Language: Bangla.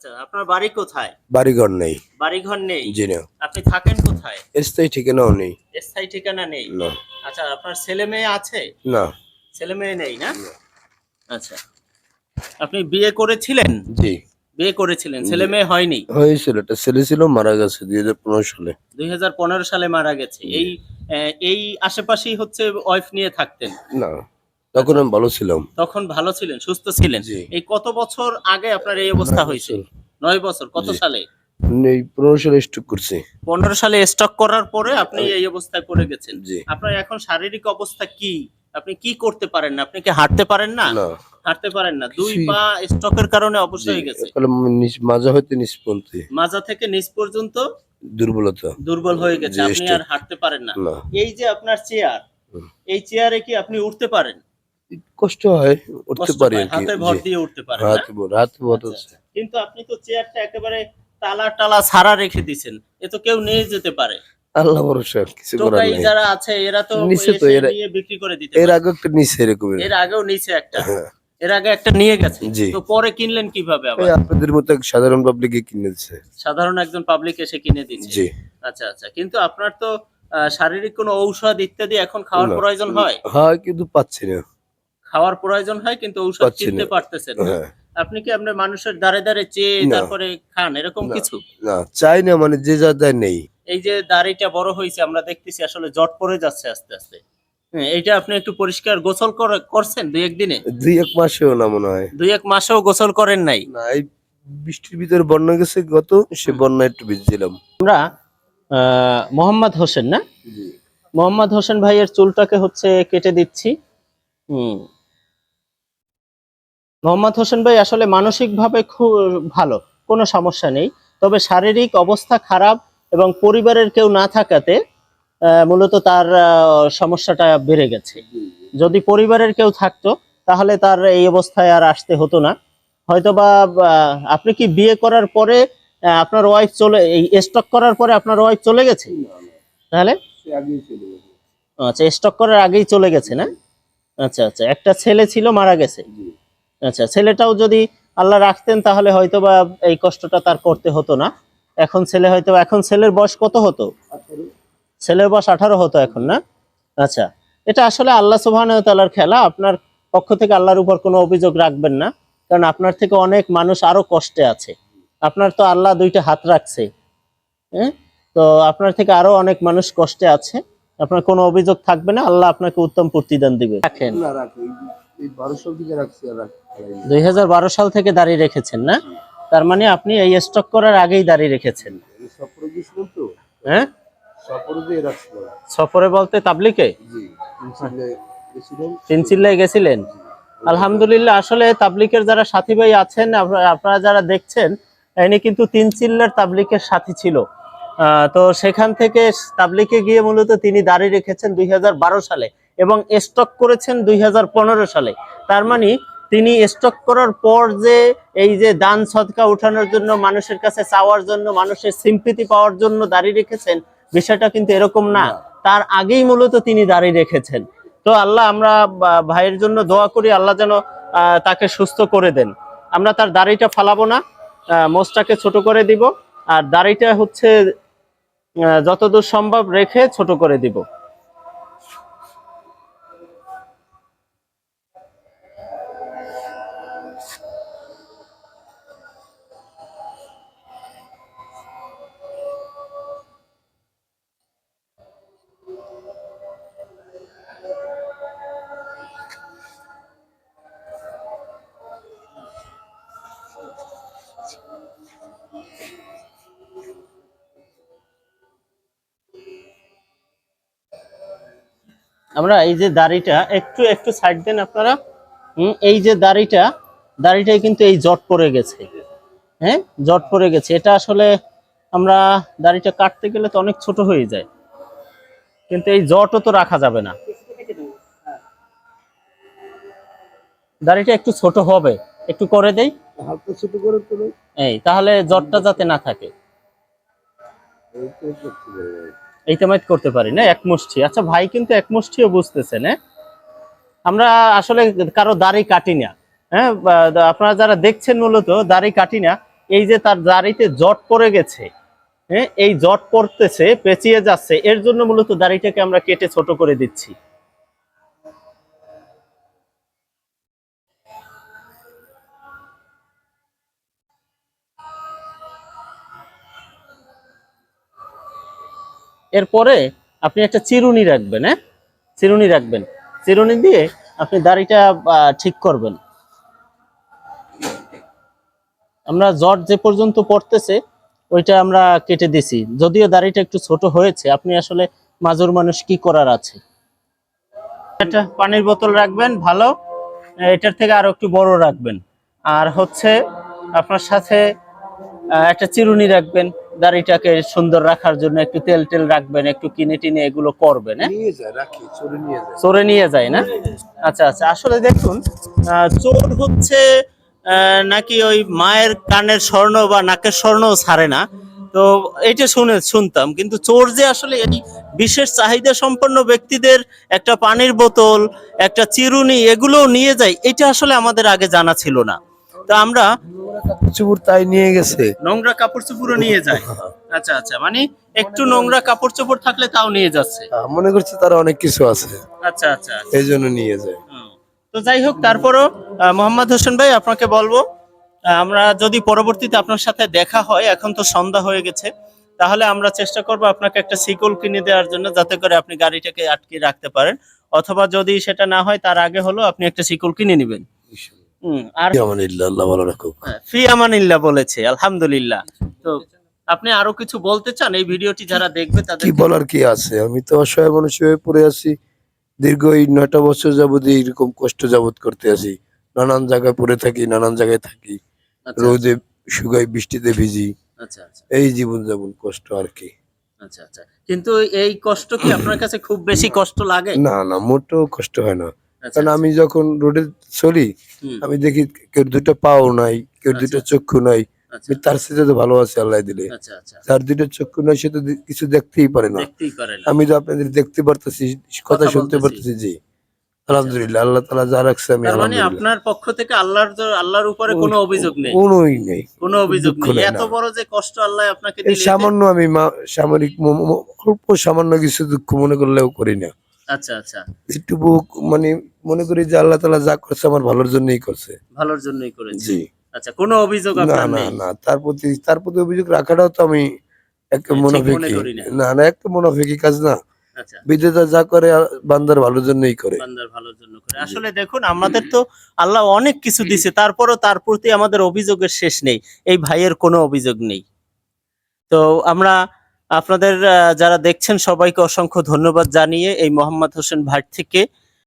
আচ্ছা আপনার বাড়ি কোথায়? বাড়িঘর নেই। বাড়িঘর নেই? জি না। আপনি থাকেন কোথায়? স্থায়ী ঠিকানাও নেই। স্থায়ী ঠিকানা নেই? না। আচ্ছা আপনার ছেলে মেয়ে আছে? না। ছেলে মেয়ে নেই না? আচ্ছা। আপনি বিয়ে করেছিলেন? জি। বিয়ে করেছিলেন। ছেলে মেয়ে হয়নি? হয়েছিল। একটা ছেলে ছিল মারা গেছে দুই হাজার পনেরো সালে। দুই হাজার পনেরো সালে মারা গেছে। এই এই আশেপাশেই হচ্ছে ওয়াইফ নিয়ে থাকতেন? না। তখন আমি ভালো ছিলাম। তখন ভালো ছিলেন সুস্থ ছিলেন। এই কত বছর আগে আপনার এই অবস্থা হয়েছে? নয় বছর কত সালে? এই পনেরো সালে স্ট্রোক করছে। পনেরো সালে স্টক করার পরে আপনি এই অবস্থায় পড়ে গেছেন। আপনার এখন শারীরিক অবস্থা কি? আপনি কি করতে পারেন না? আপনি কি হাঁটতে পারেন না? না। হাঁটতে পারেন না। দুই পা স্টকের কারণে অবশ্য জি, হয়ে গেছে। নিচ- নিষ্পন্থী মাজা থেকে নিচ পর্যন্ত দুর্বলতা। দুর্বল হয়ে গেছে। আপনি আর হাঁটতে পারেন না। এই যে আপনার চেয়ার এই চেয়ারে কি আপনি উঠতে পারেন? কষ্ট হয় উঠতে পারি আর কি। হাতে ভর দিয়ে উঠতে ভর হাত ভর আচ্ছা। আচ্ছা। কিন্তু আপনি তো চেয়ারটা একেবারে তালা টালা ছাড়া রেখে দিছেন এ তো কেউ নিয়ে যেতে পারে। আল্লাহ ভরসা কিছু করার নাই। যারা আছে এরা তো নিচে তো এরা- নিয়ে বিক্রি করে দিতে এর আগে একটা নিচে এরকম এর আগেও নিচে একটা। হ্যাঁ। এর আগে একটা নিয়ে গেছে। তো পরে কিনলেন কীভাবে আবার? আপনাদের মতো সাধারণ পাবলিকে কিনেছে। সাধারণ একজন পাবলিক এসে কিনে দিচ্ছে জি। আচ্ছা আচ্ছা। কিন্তু আপনার তো শারীরিক কোনো ঔষধ ইত্যাদি এখন খাওয়ার প্রয়োজন হয়? হয় কিন্তু পাচ্ছি না। খাওয়ার প্রয়োজন হয় কিন্তু ঔষধ কিনতে। পারতেছেন না। হ্যাঁ। আপনি কি আপনার মানুষের দাঁড়ে দাঁড়ে চেয়ে তারপরে খান? এরকম কিছু? না চাই না মানে যে যা দেয় নেই। এই যে দাড়িটা বড় হয়েছে আমরা দেখতেছি আসলে জট পড়ে যাচ্ছে আস্তে আস্তে। হ্যাঁ, এইটা আপনি একটু পরিষ্কার গোসল করে- করছেন দুই একদিনে দুই এক মাসেও না মনে হয়। দুই এক মাসেও গোসল করেন নাই? না এই বৃষ্টির ভিতরে বন্যা গেছে গত সে বন্যা একটু ভিজছিলাম। আমরা আহ, মোহাম্মদ হোসেন না? মোহাম্মদ হোসেন ভাইয়ের চুলটাকে হচ্ছে কেটে দিচ্ছি। হুম। মোহাম্মদ হোসেন ভাই আসলে মানসিকভাবে খুব ভালো কোনো সমস্যা নেই। তবে শারীরিক অবস্থা খারাপ এবং পরিবারের কেউ না থাকাতে মূলত তার সমস্যাটা বেড়ে গেছে। যদি পরিবারের কেউ থাকতো তাহলে তার এই অবস্থায় আর আসতে হতো না। হয়তোবা আপনি কি বিয়ে করার পরে আপনার ওয়াইফ চলে এই স্টক করার পরে আপনার ওয়াইফ চলে গেছে? তাহলে? আচ্ছা স্টক করার আগেই চলে গেছে না? আচ্ছা আচ্ছা। একটা ছেলে ছিল মারা গেছে। আচ্ছা ছেলেটাও যদি আল্লাহ রাখতেন তাহলে হয়তো বা এই কষ্টটা তার করতে হতো না। এখন ছেলে হয়তো এখন ছেলের বয়স কত হতো? ছেলের বয়স আঠারো হতো এখন না? আচ্ছা এটা আসলে আল্লাহ সুবহান তালার খেলা। আপনার পক্ষ থেকে আল্লাহর উপর কোনো অভিযোগ রাখবেন না কারণ আপনার থেকে অনেক মানুষ আরও কষ্টে আছে। আপনার তো আল্লাহ দুইটা হাত রাখছে হ্যাঁ তো আপনার থেকে আরও অনেক মানুষ কষ্টে আছে। আপনার কোনো অভিযোগ থাকবে না আল্লাহ আপনাকে উত্তম প্রতিদান দিবে। রাখেন। না রাখি এই বারোশো দিকে রাখছি আর রাখি দুই সাল থেকে দাঁড়িয়ে রেখেছেন না? তার মানে আপনি এই স্টক করার আগেই দাঁড়িয়ে রেখেছেন। হ্যাঁ? সফরে বলতে তাবলিকে? গেছিলেন? আলহামদুলিল্লাহ আসলে তাবলিকের যারা সাথী ভাই আছেন আপনারা যারা দেখছেন ইনি কিন্তু তিনচিল্লার তাবলিকের সাথী ছিল। আহ, তো সেখান থেকে তাবলিকে গিয়ে মূলত তিনি দাঁড়িয়ে রেখেছেন দুই হাজার বারো সালে। এবং স্টক করেছেন দুই হাজার পনেরো সালে। তার মানে তিনি স্টক করার পর যে এই যে দান সদকা উঠানোর জন্য মানুষের কাছে চাওয়ার জন্য মানুষের সিম্পিতি পাওয়ার জন্য দাঁড়িয়ে রেখেছেন বিষয়টা কিন্তু এরকম না। তার আগেই মূলত তিনি দাঁড়িয়ে রেখেছেন। তো আল্লাহ আমরা ভাইয়ের জন্য দোয়া করি আল্লাহ যেন আহ, তাকে সুস্থ করে দেন। আমরা তার দাড়িটা ফালাবো না আহ, মোষটাকে ছোট করে দিব আর দাড়িটা হচ্ছে যতদূর সম্ভব রেখে ছোট করে দিব। আমরা এই যে দাড়িটা একটু একটু সাইড দেন আপনারা। এই যে দাড়িটা দাড়িটাই কিন্তু এই জট পড়ে গেছে। হ্যাঁ জট পড়ে গেছে। এটা আসলে আমরা দাড়িটা কাটতে গেলে তো অনেক ছোট হয়ে যায়। কিন্তু এই জটও তো রাখা যাবে না। দাড়িটা একটু ছোট হবে। একটু করে দেই। হালকা ছোট করে তোলো এই তাহলে জটটা যাতে না থাকে। এইটাই করতে পারি, না? এক মুষ্টি। আচ্ছা ভাই কিন্তু এক মুষ্টিও বুঝতেছেন হ্যাঁ? আমরা আসলে কারও দাড়ি কাটি না হ্যাঁ? আপনারা যারা দেখছেন মূলত, দাড়ি কাটি না, এই যে তার দাড়িতে জট পড়ে গেছে হ্যাঁ? এই জট পড়তেছে, পেঁচিয়ে যাচ্ছে, এর জন্য মূলত দাড়িটাকে আমরা কেটে ছোট করে দিচ্ছি। এরপরে আপনি একটা চিরুনি রাখবেন হ্যাঁ? চিরুনি রাখবেন। চিরুনি দিয়ে আপনি দাড়িটা ঠিক করবেন। আমরা জট যে পর্যন্ত পড়তেছে, ওইটা আমরা কেটে দিছি। যদিও দাড়িটা একটু ছোট হয়েছে, আপনি আসলে মাজুর মানুষ কি করার আছে? একটা পানির বোতল রাখবেন, ভালো। এটার থেকে আরও একটু বড় রাখবেন। আর হচ্ছে আপনার সাথে একটা চিরুনি রাখবেন। দাড়িটাকে সুন্দর রাখার জন্য একটু তেল টেল রাখবেন একটু কিনে টিনে এগুলো করবেন হ্যাঁ? চোরে নিয়ে যায়। না? আচ্ছা আচ্ছা আসলে দেখুন চোর হচ্ছে নাকি ওই মায়ের কানের স্বর্ণ বা নাকের স্বর্ণ ছাড়ে না। তো এটা শুনে শুনতাম কিন্তু চোর যে আসলে এই বিশেষ চাহিদা সম্পন্ন ব্যক্তিদের একটা পানির বোতল একটা চিরুনি এগুলো নিয়ে যায় এটা আসলে আমাদের আগে জানা ছিল না। তো আমরা চুপুর তাই নিয়ে গেছে। নোংরা কাপড় চোপড়ও নিয়ে যায়। আচ্ছা আচ্ছা মানে একটু নোংরা কাপড় চোপড় থাকলে তাও নিয়ে যাচ্ছে। মনে করছে তার অনেক কিছু আছে। আচ্ছা আচ্ছা এই জন্য নিয়ে যায়। তো যাই হোক তারপরও মোহাম্মদ হোসেন ভাই আপনাকে বলব আমরা যদি পরবর্তীতে আপনার সাথে দেখা হয় এখন তো সন্ধ্যা হয়ে গেছে তাহলে আমরা চেষ্টা করব আপনাকে একটা সিকল কিনে দেওয়ার জন্য যাতে করে আপনি গাড়িটাকে আটকে রাখতে পারেন। অথবা যদি সেটা না হয় তার আগে হলো আপনি একটা সিকল কিনে নেবেন। আর আল্লাহ ভালো রাখুক। ফি আমানিল্লাহ বলেছে আলহামদুলিল্লাহ। তো আপনি আরও কিছু বলতে চান? এই ভিডিওটি যারা দেখবে তাদের কি বলার কি আছে? আমি তো অসহায় মানুষ হয়ে পড়ে আছি। দীর্ঘ এই নয়টা বছর যাবত এইরকম কষ্ট যাবত করতে আছি। নানান জায়গায় পড়ে থাকি নানান জায়গায় থাকি। আচ্ছা। রোদে শুকাই বৃষ্টিতে ভিজি। আচ্ছা আচ্ছা। এই জীবন যাপন কষ্ট আর কি। আচ্ছা আচ্ছা। কিন্তু এই কষ্ট কি আপনার কাছে খুব বেশি কষ্ট লাগে? না না মোটেও কষ্ট হয় না। কারণ আমি যখন রোডে চলি আমি দেখি কেউ দুটো পাও নাই কেউ আচ্ছা। দুটো চক্ষু নাই। আচ্ছা। তার সাথে তো ভালো আছে আল্লাহ দিলে। আচ্ছা আচ্ছা। তার দুটো চক্ষু নাই সে তো কিছু দেখতেই পারে না। আমি তো আপনাদের দেখতে পারতেছি কথা শুনতে পারতেছি জি। আলহামদুলিল্লাহ আল্লাহ তালা যা রাখছে আমি মানে আপনার পক্ষ থেকে আল্লাহর আল্লাহর উপরে কোনো অভিযোগ নেই? কোনোই নেই কোনো অভিযোগ নেই। এত বড় যে কষ্ট আল্লাহ আপনাকে দিলেন সামান্য আমি সামরিক অল্প সামান্য কিছু দুঃখ মনে করলেও করি না। আচ্ছা আচ্ছা। মানে মনে করি যে আল্লাহ যা করছে আমার ভালোর জন্যই করছে। ভালোর জন্যই করেছি। জি। আচ্ছা কোনো অভিযোগ না আপনার না না তার প্রতি তার প্রতি অভিযোগ রাখাটাও তো আমি একটা মুনাফিকি। না। না একটা মুনাফিকি কাজ না। আচ্ছা। যা করে বান্দার ভালোর জন্যই করে। বান্দার ভালোর জন্য করে। আসলে দেখুন আমাদের তো আল্লাহ অনেক কিছু দিছে তারপরও তার প্রতি আমাদের অভিযোগের শেষ নেই। এই ভাইয়ের কোনো অভিযোগ নেই। তো আমরা আপনাদের যারা দেখছেন সবাইকে অসংখ্য ধন্যবাদ জানিয়ে এই মোহাম্মদ হোসেন ভাট থেকে